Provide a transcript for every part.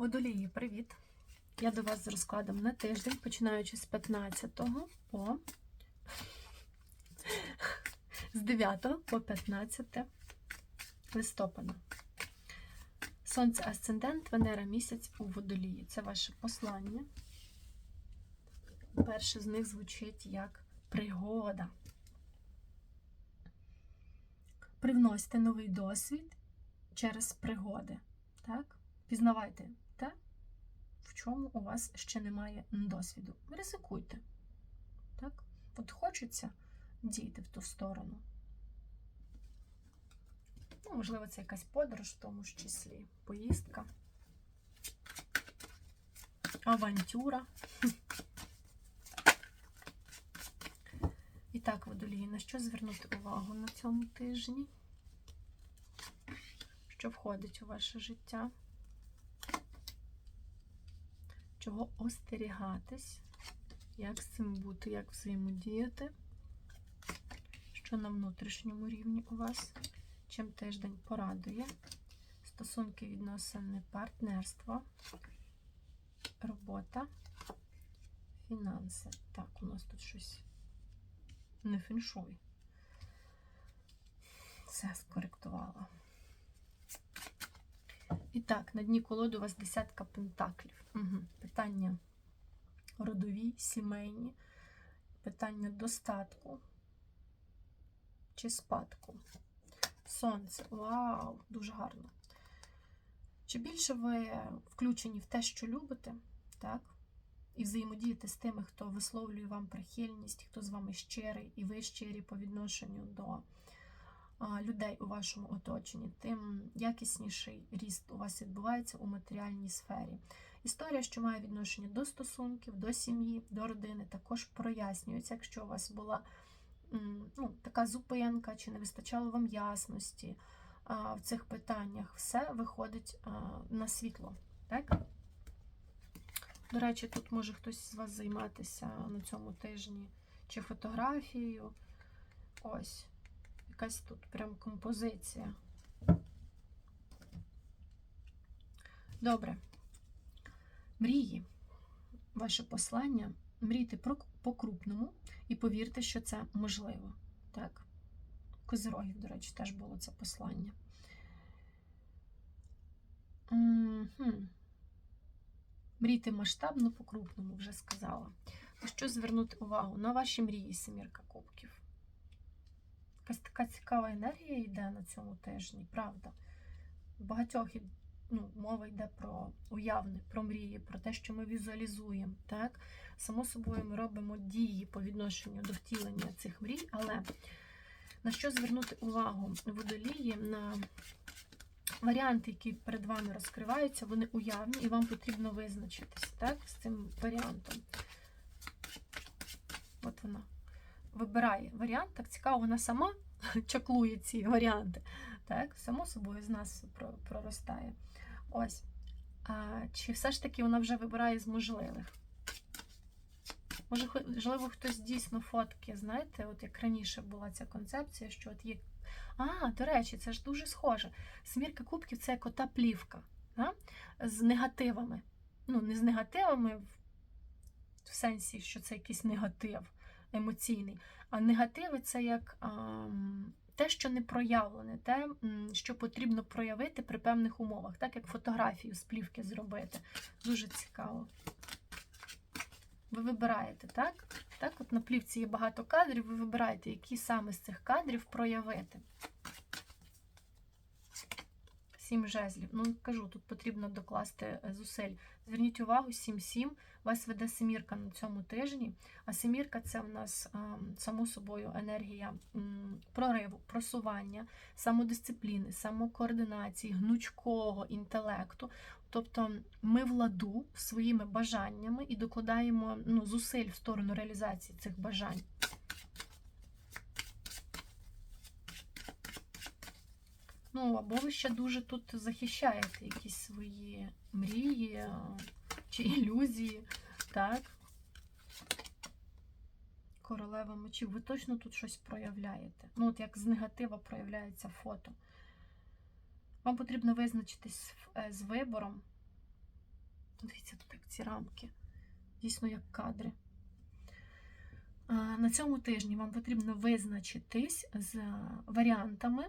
Водолії, привіт! Я до вас з розкладом на тиждень, починаючи з 15 по з 9 по 15 листопада. Сонце Асцендент, Венера місяць у водолії. Це ваше послання. Перше з них звучить як пригода. Привносьте новий досвід через пригоди. Так? Пізнавайте чому у вас ще немає досвіду. Ризикуйте. Так? От хочеться дійти в ту сторону. Ну, можливо, це якась подорож, в тому ж числі поїздка, авантюра. І так, водолії, на що звернути увагу на цьому тижні? Що входить у ваше життя? Чого остерігатись? Як з цим бути, як взаємодіяти? Що на внутрішньому рівні у вас? Чим тиждень порадує? Стосунки, відносини, партнерство, робота, фінанси. Так, у нас тут щось не фіншуй. Все скоректувала. І так, на дні колоди у вас десятка пентаклів. Угу. Питання родові, сімейні, питання достатку чи спадку. Сонце. Вау, дуже гарно. Чи більше ви включені в те, що любите, так? І взаємодієте з тими, хто висловлює вам прихильність, хто з вами щирий, і ви щирі по відношенню до людей у вашому оточенні, тим якісніший ріст у вас відбувається у матеріальній сфері. Історія, що має відношення до стосунків, до сім'ї, до родини, також прояснюється, якщо у вас була ну, така зупинка, чи не вистачало вам ясності в цих питаннях, все виходить на світло. Так? До речі, тут може хтось з вас займатися на цьому тижні чи фотографією. Ось, якась тут прям композиція. Добре. Мрії. Ваше послання. Мрійте по-крупному і повірте, що це можливо. Так? Козирогів, до речі, теж було це послання. Угу. Мрійте масштабно по-крупному, вже сказала. На що звернути увагу? На ваші мрії, Семірка Кубків. Якась така цікава енергія йде на цьому тижні, правда. В багатьох ну, мова йде про уявне, про мрії, про те, що ми візуалізуємо. Так? Само собою, ми робимо дії по відношенню до втілення цих мрій, але на що звернути увагу водолії на варіанти, які перед вами розкриваються, вони уявні, і вам потрібно визначитись так, з цим варіантом. От вона вибирає варіант. Так цікаво, вона сама чаклує ці варіанти. Так, Само собою з нас проростає. Ось. А, Чи все ж таки вона вже вибирає з можливих? Може, можливо, хтось дійсно фотки, знаєте, от як раніше була ця концепція, що от є. А, до речі, це ж дуже схоже. Смірка кубків це як ота плівка а? з негативами. Ну, не з негативами в сенсі, що це якийсь негатив емоційний. А негативи це як те, що не проявлене, те, що потрібно проявити при певних умовах, так як фотографію з плівки зробити. Дуже цікаво. Ви вибираєте, так? Так, от на плівці є багато кадрів, ви вибираєте, які саме з цих кадрів проявити. Сім жезлів. Ну, кажу, тут потрібно докласти зусиль. Зверніть увагу, 7-7. Вас веде семірка на цьому тижні. А семірка це в нас, само собою, енергія прориву, просування, самодисципліни, самокоординації, гнучкого інтелекту. Тобто ми в ладу своїми бажаннями і докладаємо ну, зусиль в сторону реалізації цих бажань. Ну, або ви ще дуже тут захищаєте якісь свої мрії чи ілюзії, так? Королева мечів. Ви точно тут щось проявляєте. Ну, от як з негатива проявляється фото. Вам потрібно визначитись з вибором. Дивіться, тут як ці рамки. Дійсно, як кадри. На цьому тижні вам потрібно визначитись з варіантами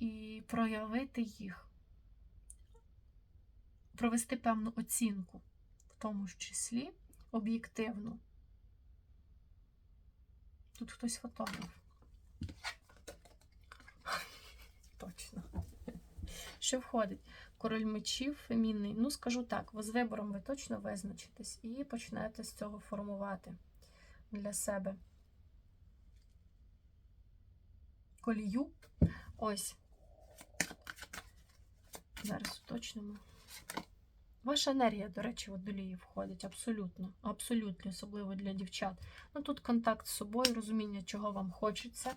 і проявити їх, провести певну оцінку, в тому ж числі об'єктивну. Тут хтось фотограф. Точно. Що входить? Король мечів, фемінний. Ну, скажу так, з вибором ви точно визначитесь і почнете з цього формувати для себе колію. Ось. Зараз уточнимо. Ваша енергія, до речі, водолії входить абсолютно, абсолютно, особливо для дівчат. Ну тут контакт з собою, розуміння, чого вам хочеться,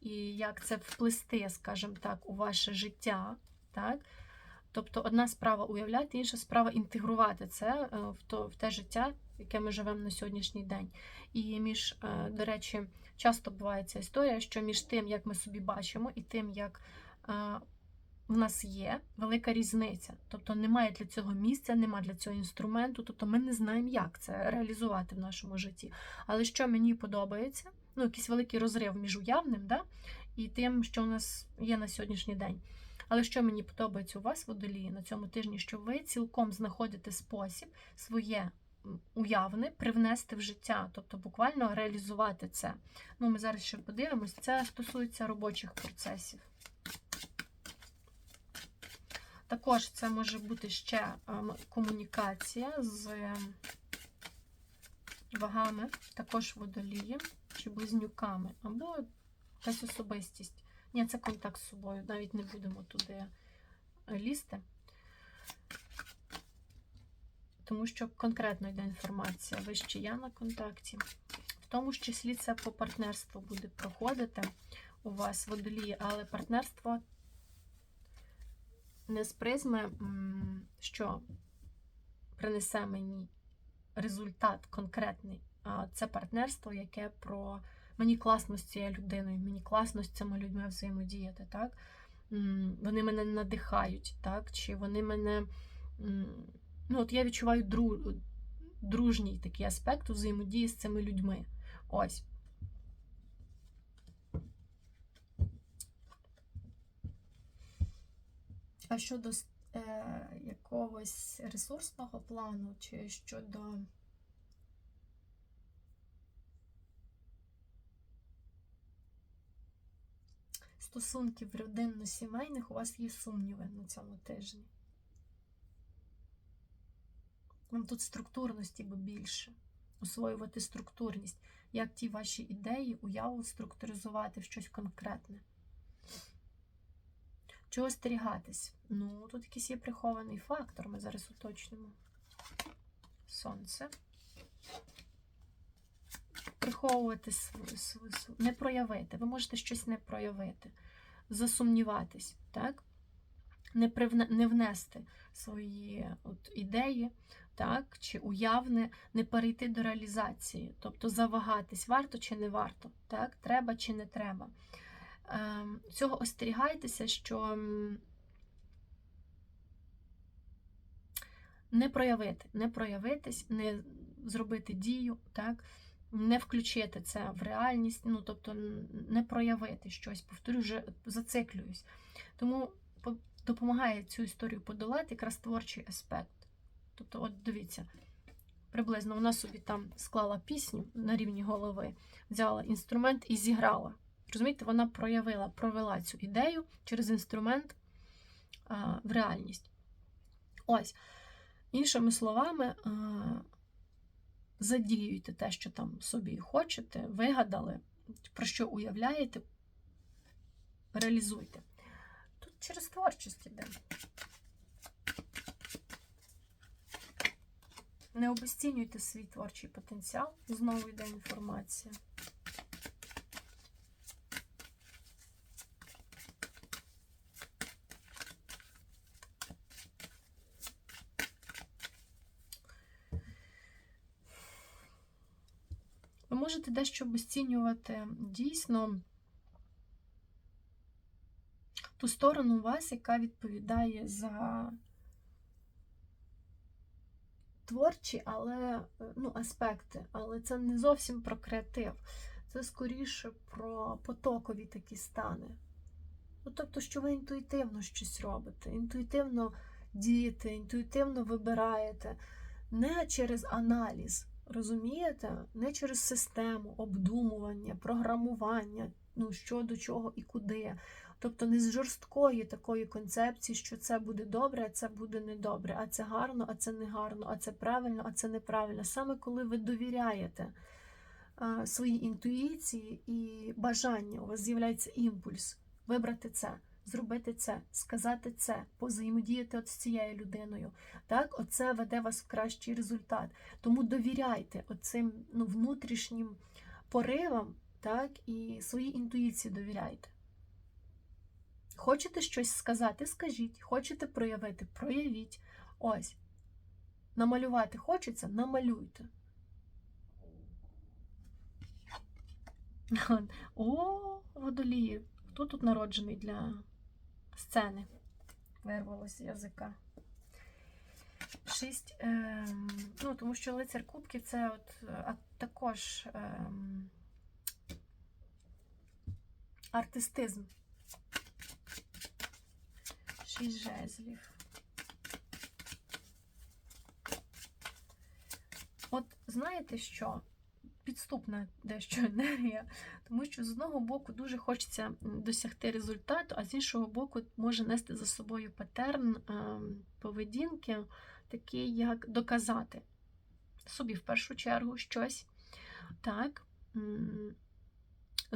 і як це вплести, скажімо так, у ваше життя. Так? Тобто одна справа уявляти, інша справа інтегрувати це е, в, то, в те життя, яке ми живемо на сьогоднішній день. І між, е, до речі, часто буває ця історія, що між тим, як ми собі бачимо, і тим, як е, в нас є велика різниця. Тобто немає для цього місця, немає для цього інструменту, тобто ми не знаємо, як це реалізувати в нашому житті. Але що мені подобається, ну, якийсь великий розрив між уявним да, і тим, що у нас є на сьогоднішній день. Але що мені подобається у вас, водолії, на цьому тижні, що ви цілком знаходите спосіб своє уявне привнести в життя, тобто буквально реалізувати це. Ну, Ми зараз ще подивимось, це стосується робочих процесів. Також це може бути ще ем, комунікація з вагами, також водолієм чи близнюками, або якась особистість. Ні, це контакт з собою, навіть не будемо туди лізти. Тому що конкретно йде інформація, ви ще я на контакті. В тому ж числі це по партнерству буде проходити у вас водолії, але партнерство не з призми, що принесе мені результат конкретний, а це партнерство, яке про мені класно з цією людиною, мені класно з цими людьми взаємодіяти. так? Вони мене надихають, так? чи вони мене. Ну, от Я відчуваю дру... дружній такий аспект взаємодії з цими людьми. Ось. А щодо е, якогось ресурсного плану, чи щодо стосунків родинно-сімейних, у вас є сумніви на цьому тижні. Вам тут структурності бо більше. Освоювати структурність, як ті ваші ідеї, уяву структуризувати в щось конкретне. Чого остерігатись? Ну, тут якийсь є прихований фактор, ми зараз уточнимо. Сонце. Приховувати не проявити. Ви можете щось не проявити, засумніватись, так? Не привне, не внести свої от, ідеї, так, чи уявне, не перейти до реалізації, тобто завагатись, варто чи не варто, так, треба чи не треба. Ем, цього остерігайтеся, що не проявити, не проявитись, не зробити дію, так, не включити це в реальність, ну, тобто не проявити щось, повторю, вже зациклююсь. Тому допомагає цю історію подолати якраз творчий аспект. Тобто, от дивіться, приблизно вона собі там склала пісню на рівні голови, взяла інструмент і зіграла. Розумієте, вона проявила, провела цю ідею через інструмент а, в реальність. Ось, іншими словами, а, задіюйте те, що там собі хочете, вигадали, про що уявляєте, реалізуйте. Тут через творчість іде. Не обесцінюйте свій творчий потенціал, знову йде інформація. Ви можете дещо обесцінювати дійсно ту сторону вас, яка відповідає за творчі, але ну, аспекти, але це не зовсім про креатив. Це скоріше про потокові такі стани. Ну, тобто, що ви інтуїтивно щось робите, інтуїтивно дієте, інтуїтивно вибираєте, не через аналіз, розумієте? Не через систему обдумування, програмування, ну, що до чого і куди. Тобто не з жорсткої такої концепції, що це буде добре, а це буде недобре, а це гарно, а це не гарно, а це правильно, а це неправильно. Саме коли ви довіряєте своїй інтуїції і бажання, у вас з'являється імпульс вибрати це, зробити це, сказати це, позаємодіяти от з цією людиною. Так, оце веде вас в кращий результат. Тому довіряйте оцим ну, внутрішнім поривам, так, і своїй інтуїції довіряйте. Хочете щось сказати, скажіть. Хочете проявити, проявіть. Ось. Намалювати хочеться, намалюйте. О, водолії. Хто тут народжений для сцени? Вирвалося з язика. Шість. Ем, ну, тому що лицар кубків це от, а також ем, артистизм. Шість жезлів. От знаєте що? Підступна дещо енергія, тому що з одного боку дуже хочеться досягти результату, а з іншого боку, може нести за собою патерн ем, поведінки, такий, як доказати собі в першу чергу щось, так,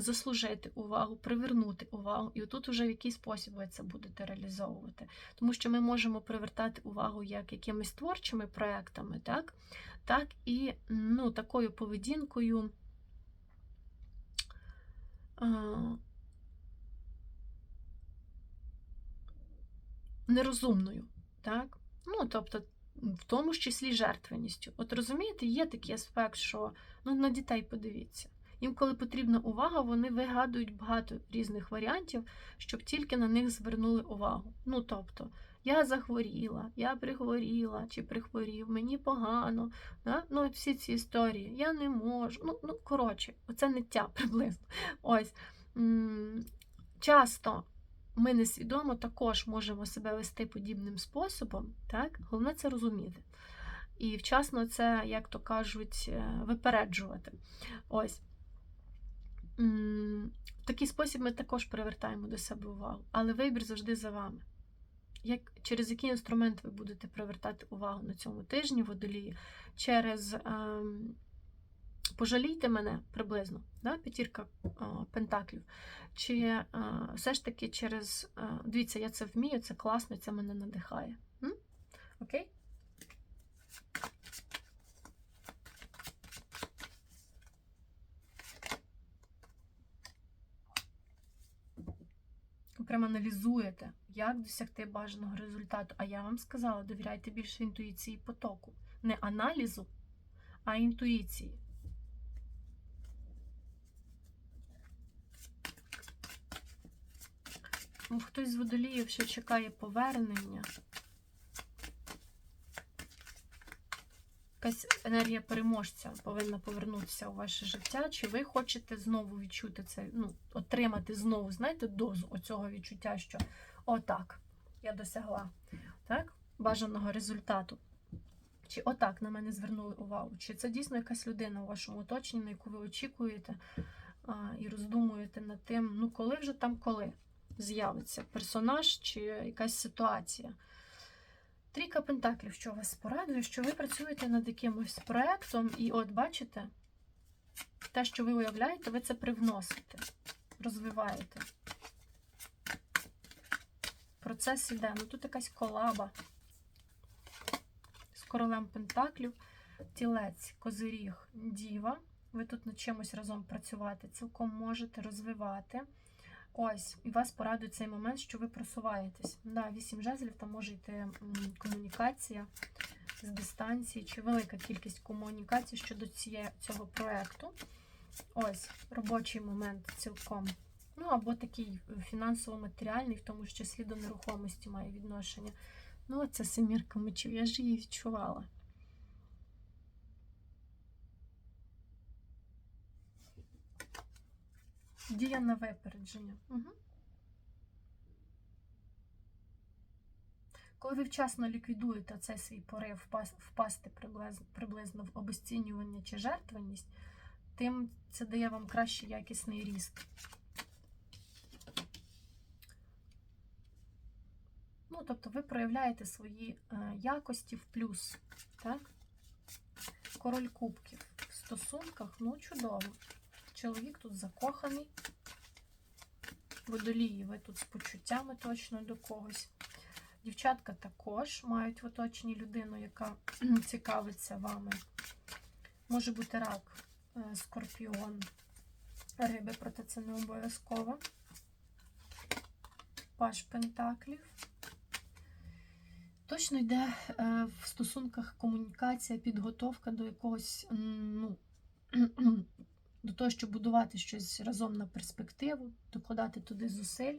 заслужити увагу, привернути увагу. І отут уже в який спосіб ви це будете реалізовувати. Тому що ми можемо привертати увагу як якимись творчими проектами, так, так і ну, такою поведінкою. Нерозумною, так? Ну, тобто, в тому ж числі жертвеністю. От розумієте, є такий аспект, що ну, на дітей подивіться. Їм, коли потрібна увага, вони вигадують багато різних варіантів, щоб тільки на них звернули увагу. Ну, тобто, я захворіла, я прихворіла чи прихворів, мені погано. Да? Ну, всі ці історії, я не можу. Ну, ну коротше, оце ниття приблизно. Ось. Часто ми несвідомо також можемо себе вести подібним способом, так? головне це розуміти. І вчасно це, як то кажуть, е, випереджувати. Ось. В такий спосіб ми також привертаємо до себе увагу, але вибір завжди за вами. Як, Через який інструмент ви будете привертати увагу на цьому тижні водолії? Через ем, пожалійте мене приблизно, да? п'ятірка е, пентаклів. Чи е, все ж таки через. Е, дивіться, я це вмію, це класно, це мене надихає. М? Окей? Прямо аналізуєте, як досягти бажаного результату. А я вам сказала, довіряйте більше інтуїції потоку. Не аналізу, а інтуїції. Хтось з водоліїв ще чекає повернення. Якась енергія переможця повинна повернутися у ваше життя. Чи ви хочете знову відчути це, ну, отримати знову, знаєте, дозу оцього відчуття, що отак, я досягла так, бажаного результату. Чи отак на мене звернули увагу? Чи це дійсно якась людина у вашому оточенні, на яку ви очікуєте а, і роздумуєте над тим, ну коли вже там коли з'явиться персонаж чи якась ситуація? Трійка Пентаклів, що вас порадує, що ви працюєте над якимось проєктом, і от бачите, те, що ви уявляєте, ви це привносите, розвиваєте. Процес іде. Ну тут якась колаба з королем Пентаклів, тілець, козиріг, діва. Ви тут над чимось разом працювати, цілком можете розвивати. Ось, і вас порадує цей момент, що ви просуваєтесь. Да, Вісім жезлів, там може йти комунікація з дистанції, чи велика кількість комунікацій щодо цього проєкту. Ось, робочий момент цілком. Ну, або такий фінансово-матеріальний, в тому числі до нерухомості має відношення. Ну, це семірка мечів, я ж її відчувала. Дія на випередження. Угу. Коли ви вчасно ліквідуєте цей свій порив впасти приблизно, в обесцінювання чи жертвеність, тим це дає вам кращий якісний ріст. Ну, тобто ви проявляєте свої е, якості в плюс. Так? Король кубків в стосунках, ну, чудово. Чоловік тут закоханий. Водолії, ви тут з почуттями точно до когось. Дівчатка також мають в оточенні людину, яка цікавиться вами. Може бути рак, е, скорпіон, риби, проте це не обов'язково. Паш Пентаклів. Точно йде е, в стосунках комунікація, підготовка до якогось, ну, до того, щоб будувати щось разом на перспективу, докладати туди зусиль.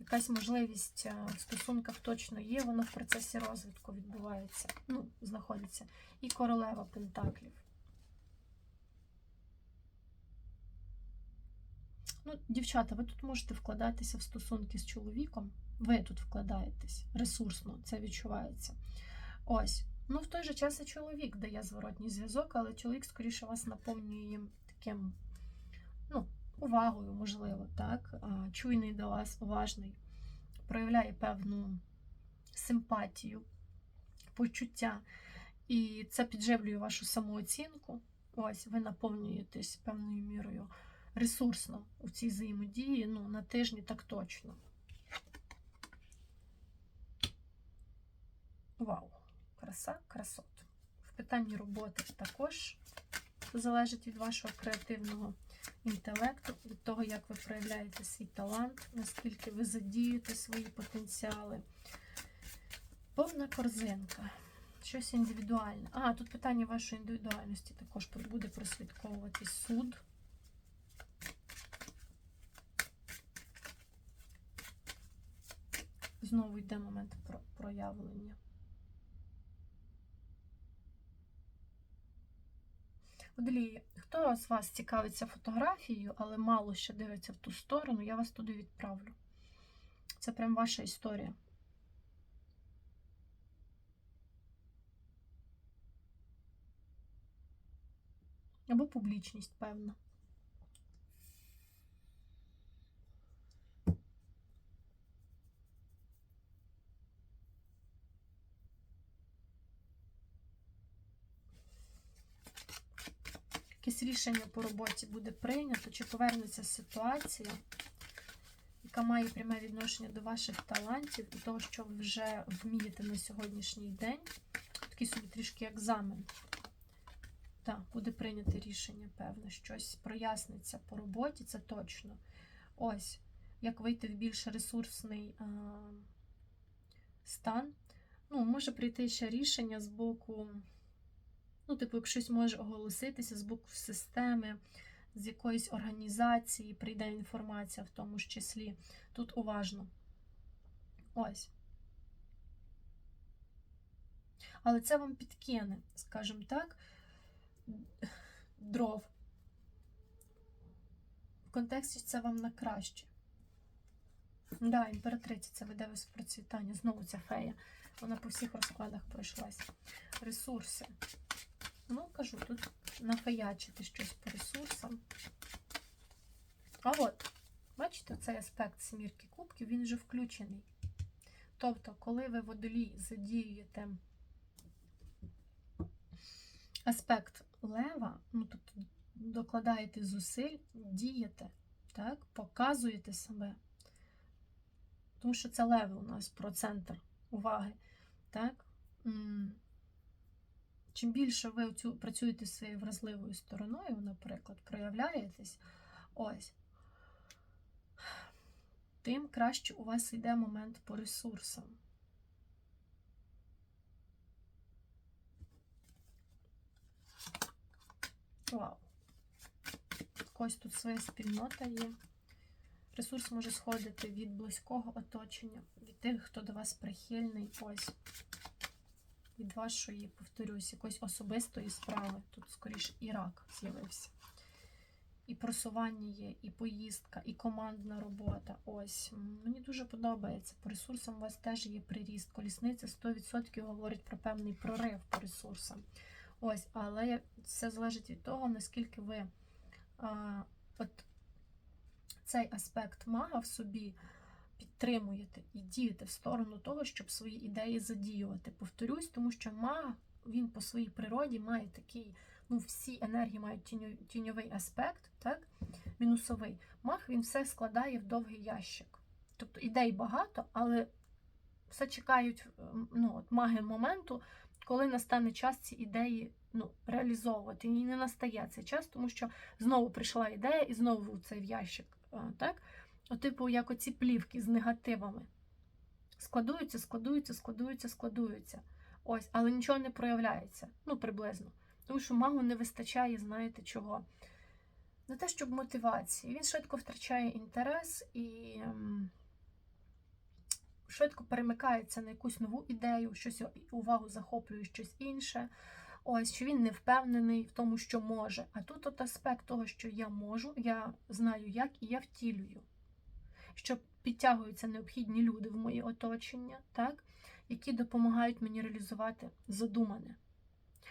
Якась можливість е, в стосунках точно є, воно в процесі розвитку відбувається, ну, знаходиться. І королева Пентаклів. Ну, дівчата, ви тут можете вкладатися в стосунки з чоловіком. Ви тут вкладаєтесь ресурсно, це відчувається. Ось. Ну, в той же час і чоловік дає зворотній зв'язок, але чоловік, скоріше, вас наповнює таким, ну, увагою, можливо, так? Чуйний до вас, уважний, проявляє певну симпатію, почуття. І це підживлює вашу самооцінку. Ось, ви наповнюєтесь певною мірою ресурсно у цій взаємодії, ну, на тижні так точно. Вау! Краса, красот. В питанні роботи також залежить від вашого креативного інтелекту, від того, як ви проявляєте свій талант, наскільки ви задієте свої потенціали. Повна корзинка. Щось індивідуальне. А, тут питання вашої індивідуальності також буде прослідковувати суд. Знову йде момент про- проявлення. Водолії, хто з вас цікавиться фотографією, але мало ще дивиться в ту сторону, я вас туди відправлю. Це прям ваша історія. Або публічність, певна. Якесь рішення по роботі буде прийнято, чи повернеться ситуація, яка має пряме відношення до ваших талантів і того, що ви вже вмієте на сьогоднішній день. Такий собі трішки екзамен. Так, буде прийняте рішення, певне, щось проясниться по роботі, це точно. Ось, як вийти в більш ресурсний а, стан. Ну, може прийти ще рішення з боку. Ну, типу, як щось може оголоситися з боку системи, з якоїсь організації, прийде інформація в тому ж числі. Тут уважно. Ось. Але це вам підкине, скажімо так, дров. В контексті це вам на краще. Да, імператриця, це веде вас процвітання. Знову ця фея. Вона по всіх розкладах пройшлася. Ресурси. Ну, кажу, тут нафаячити щось по ресурсам. А от, бачите, цей аспект смірки кубків, він вже включений. Тобто, коли ви водолій задіюєте аспект лева, ну, тобто докладаєте зусиль, дієте, так, показуєте себе. Тому що це лев у нас про центр уваги. так, Чим більше ви цю, працюєте зі своєю вразливою стороною, наприклад, проявляєтесь, ось, тим краще у вас йде момент по ресурсам. Вау. Ось тут своя спільнота є. Ресурс може сходити від близького оточення, від тих, хто до вас прихильний. Ось від вашої, повторюсь, якоїсь особистої справи. Тут, скоріше, і рак з'явився. і просування є, і поїздка, і командна робота. Ось мені дуже подобається. По ресурсам у вас теж є приріст. Колісниця 100% говорить про певний прорив по ресурсам. Ось, але це залежить від того, наскільки ви а, от цей аспект мага в собі підтримуєте і дієте в сторону того, щоб свої ідеї задіювати. Повторюсь, тому що маг він по своїй природі має такий, ну всі енергії мають тіньо- тіньовий аспект, так? Мінусовий. Маг він все складає в довгий ящик. Тобто ідей багато, але все чекають ну, от маги моменту, коли настане час ці ідеї ну, реалізовувати. І не настає цей час, тому що знову прийшла ідея і знову цей ящик. Так? От, типу, як оці плівки з негативами. Складуються, складуються, складуються, складуються. Ось, але нічого не проявляється. Ну, приблизно. Тому що магу не вистачає, знаєте чого? Не те, щоб мотивації. Він швидко втрачає інтерес і ем, швидко перемикається на якусь нову ідею, щось увагу захоплює щось інше. Ось, що він не впевнений в тому, що може. А тут от аспект того, що я можу, я знаю як і я втілюю. Що підтягуються необхідні люди в моє оточення, так? які допомагають мені реалізувати задумане.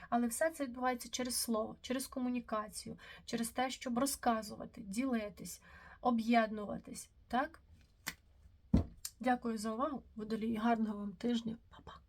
Але все це відбувається через слово, через комунікацію, через те, щоб розказувати, ділитись, об'єднуватись. Так? Дякую за увагу. Водолій. Гарного вам тижня. Па-па.